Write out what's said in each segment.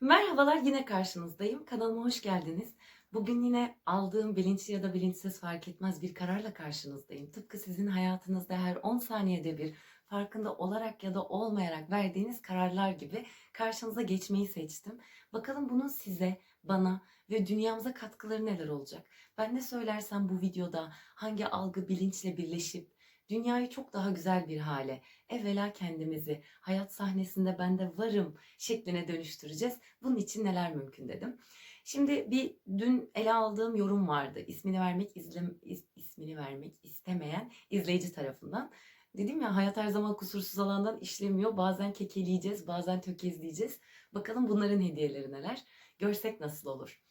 Merhabalar yine karşınızdayım. Kanalıma hoş geldiniz. Bugün yine aldığım bilinçli ya da bilinçsiz fark etmez bir kararla karşınızdayım. Tıpkı sizin hayatınızda her 10 saniyede bir farkında olarak ya da olmayarak verdiğiniz kararlar gibi karşınıza geçmeyi seçtim. Bakalım bunun size, bana ve dünyamıza katkıları neler olacak? Ben ne söylersem bu videoda hangi algı bilinçle birleşip dünyayı çok daha güzel bir hale, evvela kendimizi, hayat sahnesinde ben de varım şekline dönüştüreceğiz. Bunun için neler mümkün dedim. Şimdi bir dün ele aldığım yorum vardı. İsmini vermek izlem is- ismini vermek istemeyen izleyici tarafından. Dedim ya hayat her zaman kusursuz alandan işlemiyor. Bazen kekeleyeceğiz, bazen tökezleyeceğiz. Bakalım bunların hediyeleri neler? Görsek nasıl olur?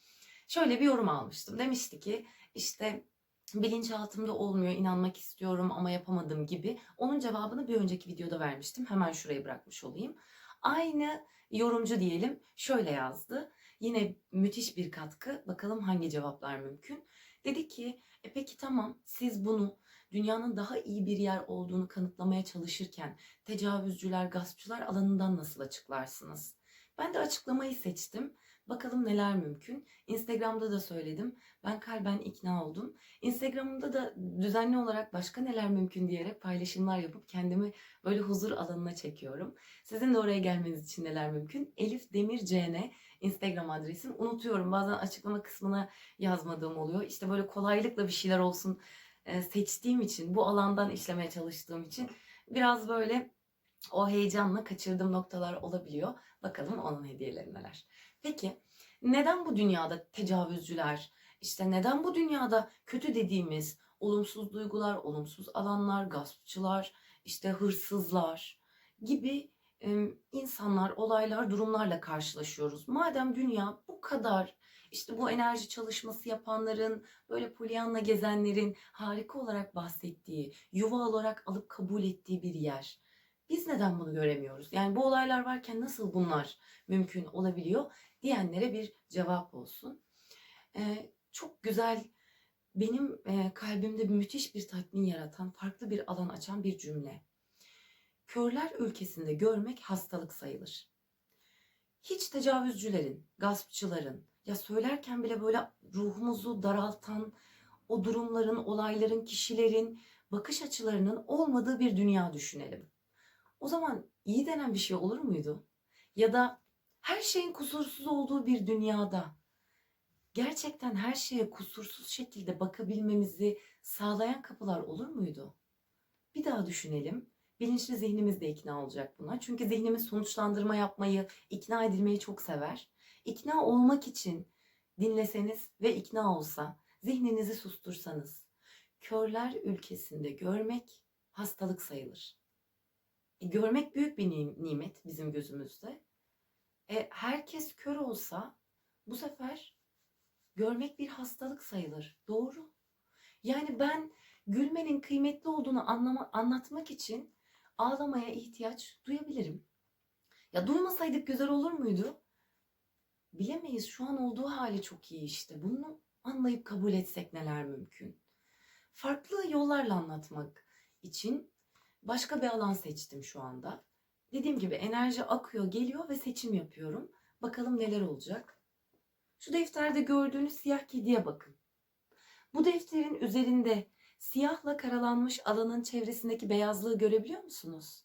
Şöyle bir yorum almıştım. Demişti ki işte bilinçaltımda olmuyor, inanmak istiyorum ama yapamadım gibi. Onun cevabını bir önceki videoda vermiştim. Hemen şurayı bırakmış olayım. Aynı yorumcu diyelim şöyle yazdı. Yine müthiş bir katkı. Bakalım hangi cevaplar mümkün. Dedi ki e peki tamam siz bunu dünyanın daha iyi bir yer olduğunu kanıtlamaya çalışırken tecavüzcüler, gaspçılar alanından nasıl açıklarsınız? Ben de açıklamayı seçtim. Bakalım neler mümkün. Instagram'da da söyledim. Ben kalben ikna oldum. Instagram'ımda da düzenli olarak başka neler mümkün diyerek paylaşımlar yapıp kendimi böyle huzur alanına çekiyorum. Sizin de oraya gelmeniz için neler mümkün? Elif Demir CN Instagram adresim. Unutuyorum bazen açıklama kısmına yazmadığım oluyor. İşte böyle kolaylıkla bir şeyler olsun e, seçtiğim için, bu alandan işlemeye çalıştığım için biraz böyle o heyecanla kaçırdığım noktalar olabiliyor. Bakalım onun hediyeleri neler. Peki neden bu dünyada tecavüzcüler, işte neden bu dünyada kötü dediğimiz olumsuz duygular, olumsuz alanlar, gaspçılar, işte hırsızlar gibi insanlar, olaylar, durumlarla karşılaşıyoruz. Madem dünya bu kadar işte bu enerji çalışması yapanların, böyle polyanla gezenlerin harika olarak bahsettiği, yuva olarak alıp kabul ettiği bir yer. Biz neden bunu göremiyoruz? Yani bu olaylar varken nasıl bunlar mümkün olabiliyor diyenlere bir cevap olsun. Ee, çok güzel, benim e, kalbimde müthiş bir tatmin yaratan, farklı bir alan açan bir cümle. Körler ülkesinde görmek hastalık sayılır. Hiç tecavüzcülerin, gaspçıların, ya söylerken bile böyle ruhumuzu daraltan o durumların, olayların, kişilerin bakış açılarının olmadığı bir dünya düşünelim. O zaman iyi denen bir şey olur muydu? Ya da her şeyin kusursuz olduğu bir dünyada gerçekten her şeye kusursuz şekilde bakabilmemizi sağlayan kapılar olur muydu? Bir daha düşünelim. Bilinçli zihnimiz de ikna olacak buna. Çünkü zihnimiz sonuçlandırma yapmayı, ikna edilmeyi çok sever. İkna olmak için dinleseniz ve ikna olsa, zihninizi sustursanız, körler ülkesinde görmek hastalık sayılır. Görmek büyük bir ni- nimet bizim gözümüzde. E, herkes kör olsa bu sefer görmek bir hastalık sayılır. Doğru. Yani ben gülmenin kıymetli olduğunu anlama, anlatmak için ağlamaya ihtiyaç duyabilirim. Ya duymasaydık güzel olur muydu? Bilemeyiz. Şu an olduğu hali çok iyi işte. Bunu anlayıp kabul etsek neler mümkün? Farklı yollarla anlatmak için başka bir alan seçtim şu anda. Dediğim gibi enerji akıyor, geliyor ve seçim yapıyorum. Bakalım neler olacak. Şu defterde gördüğünüz siyah kediye bakın. Bu defterin üzerinde siyahla karalanmış alanın çevresindeki beyazlığı görebiliyor musunuz?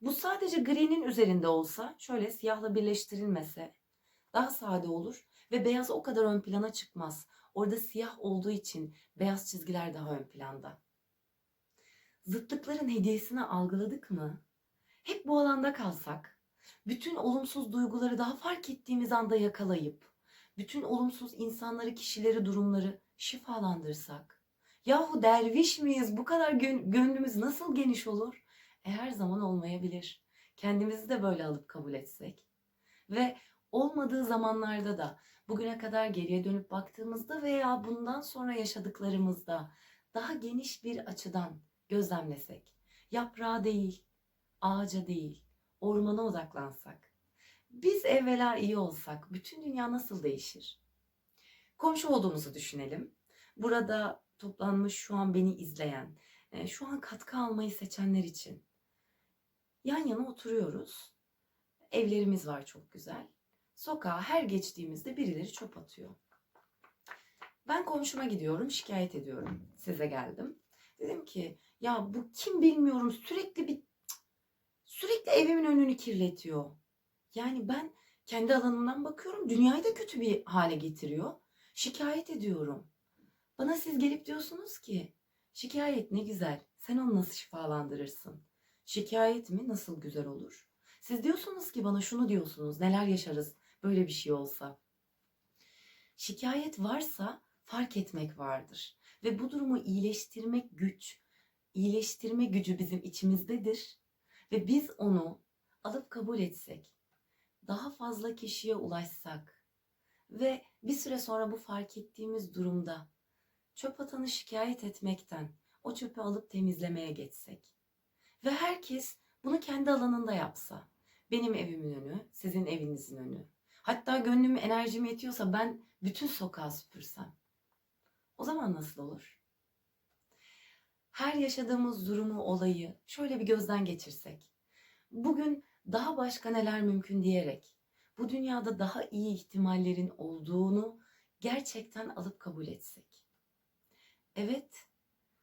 Bu sadece gri'nin üzerinde olsa, şöyle siyahla birleştirilmese daha sade olur ve beyaz o kadar ön plana çıkmaz. Orada siyah olduğu için beyaz çizgiler daha ön planda. Zıtlıkların hediyesini algıladık mı? Hep bu alanda kalsak, bütün olumsuz duyguları daha fark ettiğimiz anda yakalayıp, bütün olumsuz insanları, kişileri, durumları şifalandırsak. Yahu derviş miyiz? Bu kadar gön- gönlümüz nasıl geniş olur? E her zaman olmayabilir. Kendimizi de böyle alıp kabul etsek. Ve olmadığı zamanlarda da bugüne kadar geriye dönüp baktığımızda veya bundan sonra yaşadıklarımızda daha geniş bir açıdan gözlemlesek. Yaprağa değil, ağaca değil, ormana odaklansak. Biz evvela iyi olsak bütün dünya nasıl değişir? Komşu olduğumuzu düşünelim. Burada toplanmış şu an beni izleyen, e, şu an katkı almayı seçenler için. Yan yana oturuyoruz. Evlerimiz var çok güzel. sokağa her geçtiğimizde birileri çöp atıyor. Ben komşuma gidiyorum, şikayet ediyorum. Size geldim. Dedim ki ya bu kim bilmiyorum sürekli bir sürekli evimin önünü kirletiyor. Yani ben kendi alanımdan bakıyorum dünyayı da kötü bir hale getiriyor. Şikayet ediyorum. Bana siz gelip diyorsunuz ki şikayet ne güzel. Sen onu nasıl şifalandırırsın? Şikayet mi nasıl güzel olur? Siz diyorsunuz ki bana şunu diyorsunuz. Neler yaşarız böyle bir şey olsa? Şikayet varsa fark etmek vardır ve bu durumu iyileştirmek güç. İyileştirme gücü bizim içimizdedir ve biz onu alıp kabul etsek, daha fazla kişiye ulaşsak ve bir süre sonra bu fark ettiğimiz durumda çöp atanı şikayet etmekten o çöpü alıp temizlemeye geçsek ve herkes bunu kendi alanında yapsa. Benim evimin önü, sizin evinizin önü. Hatta gönlüm enerjim yetiyorsa ben bütün sokağı süpürsem. O zaman nasıl olur? Her yaşadığımız durumu, olayı şöyle bir gözden geçirsek. Bugün daha başka neler mümkün diyerek bu dünyada daha iyi ihtimallerin olduğunu gerçekten alıp kabul etsek. Evet,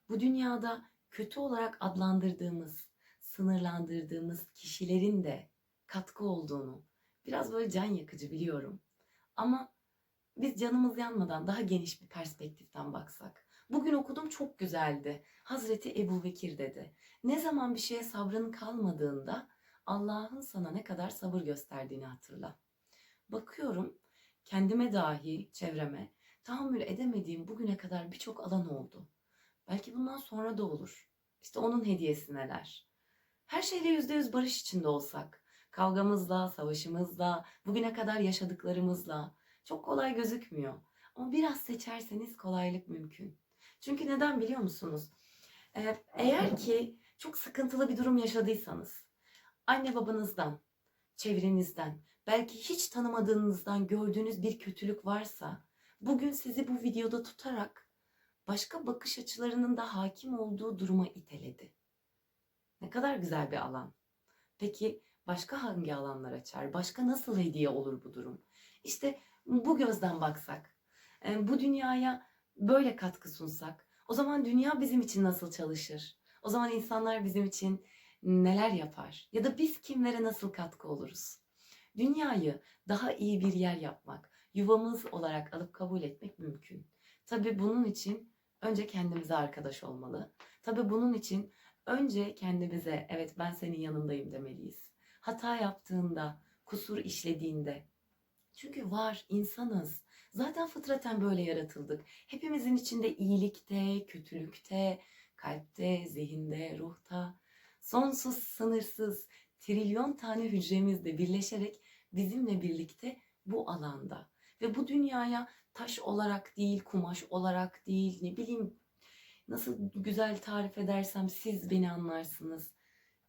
bu dünyada kötü olarak adlandırdığımız, sınırlandırdığımız kişilerin de katkı olduğunu biraz böyle can yakıcı biliyorum. Ama biz canımız yanmadan daha geniş bir perspektiften baksak. Bugün okudum çok güzeldi. Hazreti Ebu Bekir dedi. Ne zaman bir şeye sabrın kalmadığında Allah'ın sana ne kadar sabır gösterdiğini hatırla. Bakıyorum kendime dahi çevreme tahammül edemediğim bugüne kadar birçok alan oldu. Belki bundan sonra da olur. İşte onun hediyesi neler? Her şeyle yüzde yüz barış içinde olsak, kavgamızla, savaşımızla, bugüne kadar yaşadıklarımızla çok kolay gözükmüyor. Ama biraz seçerseniz kolaylık mümkün. Çünkü neden biliyor musunuz? Ee, eğer ki çok sıkıntılı bir durum yaşadıysanız, anne babanızdan, çevrenizden, belki hiç tanımadığınızdan gördüğünüz bir kötülük varsa, bugün sizi bu videoda tutarak başka bakış açılarının da hakim olduğu duruma iteledi. Ne kadar güzel bir alan. Peki başka hangi alanlar açar? Başka nasıl hediye olur bu durum? İşte bu gözden baksak, e, bu dünyaya böyle katkı sunsak, o zaman dünya bizim için nasıl çalışır? O zaman insanlar bizim için neler yapar? Ya da biz kimlere nasıl katkı oluruz? Dünyayı daha iyi bir yer yapmak, yuvamız olarak alıp kabul etmek mümkün. Tabii bunun için önce kendimize arkadaş olmalı. Tabii bunun için önce kendimize evet ben senin yanındayım demeliyiz. Hata yaptığında, kusur işlediğinde. Çünkü var insanız. Zaten fıtraten böyle yaratıldık. Hepimizin içinde iyilikte, kötülükte, kalpte, zihinde, ruhta, sonsuz, sınırsız, trilyon tane hücremizle birleşerek bizimle birlikte bu alanda ve bu dünyaya taş olarak değil, kumaş olarak değil, ne bileyim nasıl güzel tarif edersem siz beni anlarsınız.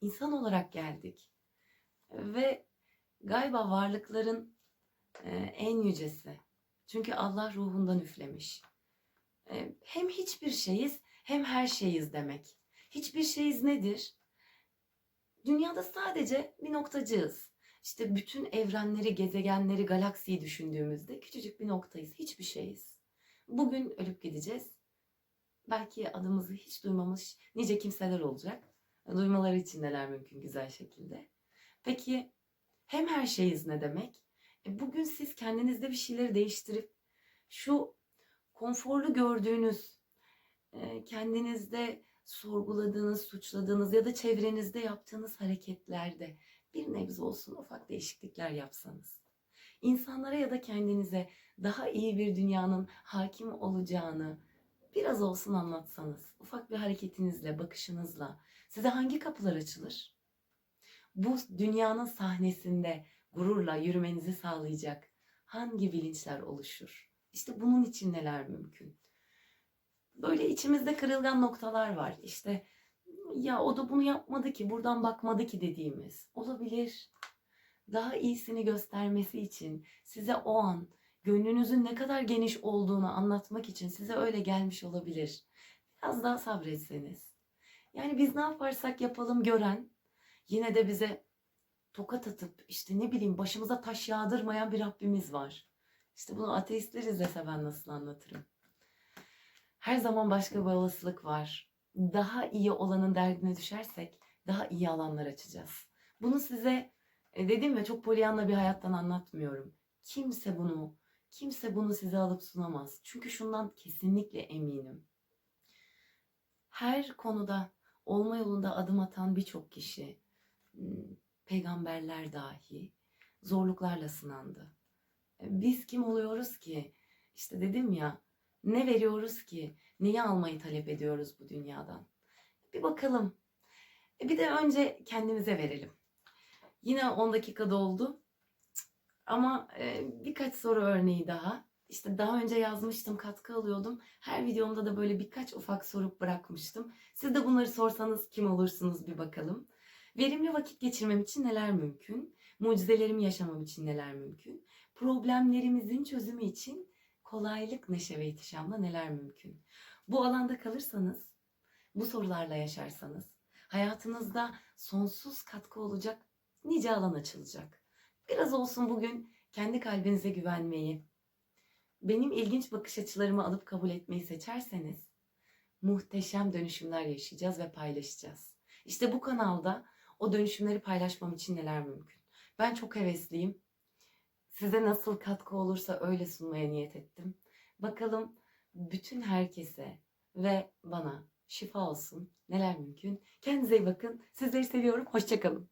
İnsan olarak geldik. Ve galiba varlıkların en yücesi. Çünkü Allah ruhundan üflemiş. E, hem hiçbir şeyiz hem her şeyiz demek. Hiçbir şeyiz nedir? Dünyada sadece bir noktacığız. İşte bütün evrenleri, gezegenleri, galaksiyi düşündüğümüzde küçücük bir noktayız. Hiçbir şeyiz. Bugün ölüp gideceğiz. Belki adımızı hiç duymamış nice kimseler olacak. Duymaları için neler mümkün güzel şekilde. Peki hem her şeyiz ne demek? E bugün siz kendinizde bir şeyleri değiştirip şu konforlu gördüğünüz, e, kendinizde sorguladığınız, suçladığınız ya da çevrenizde yaptığınız hareketlerde bir nebze olsun ufak değişiklikler yapsanız. insanlara ya da kendinize daha iyi bir dünyanın hakim olacağını biraz olsun anlatsanız, ufak bir hareketinizle, bakışınızla size hangi kapılar açılır? Bu dünyanın sahnesinde gururla yürümenizi sağlayacak hangi bilinçler oluşur? İşte bunun için neler mümkün? Böyle içimizde kırılgan noktalar var. İşte ya o da bunu yapmadı ki, buradan bakmadı ki dediğimiz olabilir. Daha iyisini göstermesi için size o an gönlünüzün ne kadar geniş olduğunu anlatmak için size öyle gelmiş olabilir. Biraz daha sabretseniz. Yani biz ne yaparsak yapalım gören yine de bize tokat atıp işte ne bileyim başımıza taş yağdırmayan bir Rabbimiz var. İşte bunu ateistler izlese ben nasıl anlatırım? Her zaman başka bir olasılık var. Daha iyi olanın derdine düşersek daha iyi alanlar açacağız. Bunu size e, dedim ya çok polyanla bir hayattan anlatmıyorum. Kimse bunu, kimse bunu size alıp sunamaz. Çünkü şundan kesinlikle eminim. Her konuda olma yolunda adım atan birçok kişi, m, peygamberler dahi zorluklarla sınandı. E, Biz kim oluyoruz ki? İşte dedim ya, ne veriyoruz ki? Neyi almayı talep ediyoruz bu dünyadan? Bir bakalım. E, Bir de önce kendimize verelim. Yine 10 dakika doldu. Ama e, birkaç soru örneği daha. İşte daha önce yazmıştım, katkı alıyordum. Her videomda da böyle birkaç ufak soru bırakmıştım. Siz de bunları sorsanız kim olursunuz bir bakalım. Verimli vakit geçirmem için neler mümkün? Mucizelerimi yaşamam için neler mümkün? Problemlerimizin çözümü için kolaylık, neşe ve ihtişamla neler mümkün? Bu alanda kalırsanız, bu sorularla yaşarsanız, hayatınızda sonsuz katkı olacak nice alan açılacak. Biraz olsun bugün kendi kalbinize güvenmeyi, benim ilginç bakış açılarımı alıp kabul etmeyi seçerseniz muhteşem dönüşümler yaşayacağız ve paylaşacağız. İşte bu kanalda o dönüşümleri paylaşmam için neler mümkün. Ben çok hevesliyim. Size nasıl katkı olursa öyle sunmaya niyet ettim. Bakalım bütün herkese ve bana şifa olsun. Neler mümkün. Kendinize iyi bakın. Sizleri seviyorum. Hoşçakalın.